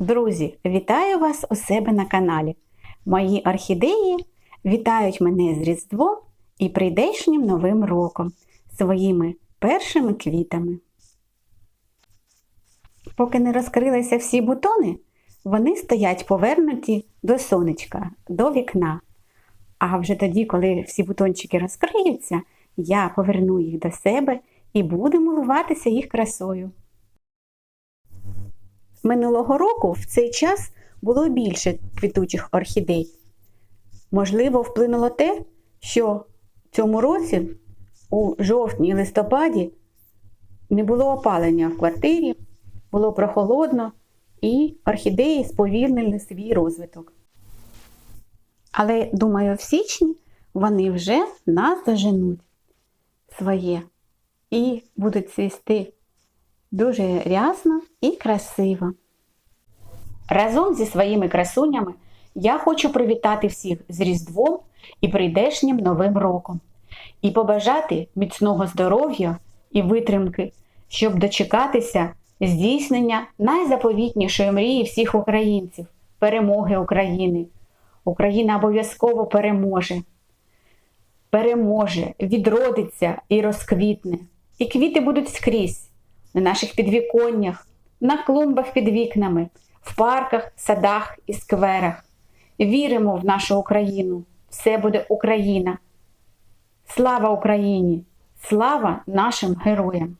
Друзі, вітаю вас у себе на каналі. Мої орхідеї вітають мене з Різдвом і прийдешнім Новим роком своїми першими квітами. Поки не розкрилися всі бутони, вони стоять повернуті до сонечка, до вікна. А вже тоді, коли всі бутончики розкриються, я поверну їх до себе і буду милуватися їх красою. Минулого року в цей час було більше квітучих орхідей. Можливо, вплинуло те, що в цьому році, у жовтні і листопаді, не було опалення в квартирі, було прохолодно і орхідеї сповільнили свій розвиток. Але, думаю, в січні вони вже нас доженуть своє і будуть цвісти дуже рясно і красиво. Разом зі своїми красунями я хочу привітати всіх з Різдвом і прийдешнім Новим роком і побажати міцного здоров'я і витримки, щоб дочекатися здійснення найзаповітнішої мрії всіх українців перемоги України. Україна обов'язково переможе. Переможе, відродиться і розквітне. І квіти будуть скрізь на наших підвіконнях, на клумбах під вікнами, в парках, садах і скверах. Віримо в нашу Україну. Все буде Україна. Слава Україні! Слава нашим героям!